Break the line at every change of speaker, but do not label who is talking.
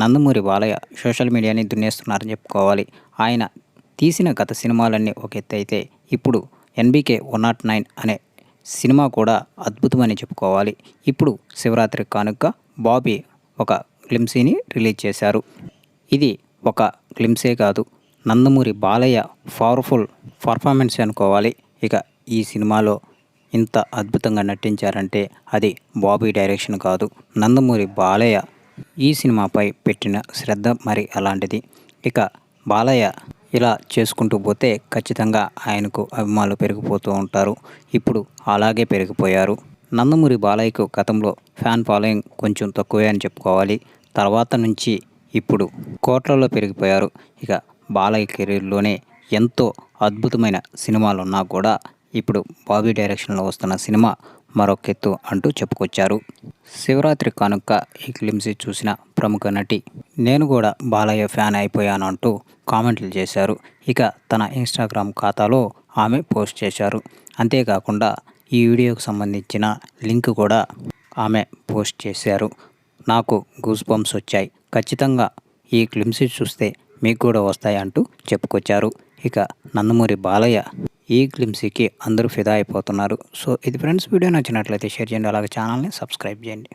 Nandamuri Balayya social మీడియాని దున్నేస్తున్నారని చెప్పుకోవాలి. ఆయన తీసిన గత సినిమాలన్నీ ఒక ఎత్తు అయితే ఇప్పుడు ఎన్బికే వన్ నాట్ నైన్ అనే సినిమా కూడా అద్భుతమని చెప్పుకోవాలి. ఇప్పుడు శివరాత్రి కానుక బాబీ ఒక గ్లిమ్సీని రిలీజ్ చేశారు. ఇది ఒక గ్లిమ్సే కాదు నందమూరి బాలయ్య పవర్ఫుల్ పర్ఫార్మెన్స్ అనుకోవాలి. ఇక ఈ సినిమాలో ఇంత అద్భుతంగా నటించారంటే అది బాబీ డైరెక్షన్ కాదు నందమూరి బాలయ్య ఈ సినిమాపై పెట్టిన శ్రద్ధ మరి అలాంటిది. ఇక బాలయ్య ఇలా చేసుకుంటూ పోతే ఖచ్చితంగా ఆయనకు అభిమానులు పెరిగిపోతూ ఉంటారు. ఇప్పుడు అలాగే పెరిగిపోయారు. నందమూరి బాలయ్యకు గతంలో ఫ్యాన్ ఫాలోయింగ్ కొంచెం తక్కువే అని చెప్పుకోవాలి. తర్వాత నుంచి ఇప్పుడు కోట్లలో పెరిగిపోయారు. ఇక బాలయ్య కెరీర్లోనే ఎంతో అద్భుతమైన సినిమాలు ఉన్నా కూడా ఇప్పుడు బాబీ డైరెక్షన్లో వస్తున్న సినిమా మరొకెత్తు అంటూ చెప్పుకొచ్చారు. శివరాత్రి కానుక ఈ క్లిమ్సీ చూసిన ప్రముఖ నటి నేను కూడా బాలయ్య ఫ్యాన్ అయిపోయాను అంటూ కామెంట్లు చేశారు. ఇక తన ఇన్స్టాగ్రామ్ ఖాతాలో ఆమె పోస్ట్ చేశారు. అంతేకాకుండా ఈ వీడియోకు సంబంధించిన లింక్ కూడా ఆమె పోస్ట్ చేశారు. నాకు గూస్ బంప్స్ వచ్చాయి. ఖచ్చితంగా ఈ క్లిమ్సీ చూస్తే మీకు కూడా వస్తాయి అంటూ చెప్పుకొచ్చారు. ఇక నందమూరి బాలయ్య ఈ గ్లిమ్సీకి అందరూ ఫిదా అయిపోతున్నారు. సో ఇది ఫ్రెండ్స్ వీడియో నచ్చినట్లయితే షేర్ చేయండి. అలాగే ఛానల్ని సబ్స్క్రైబ్ చేయండి.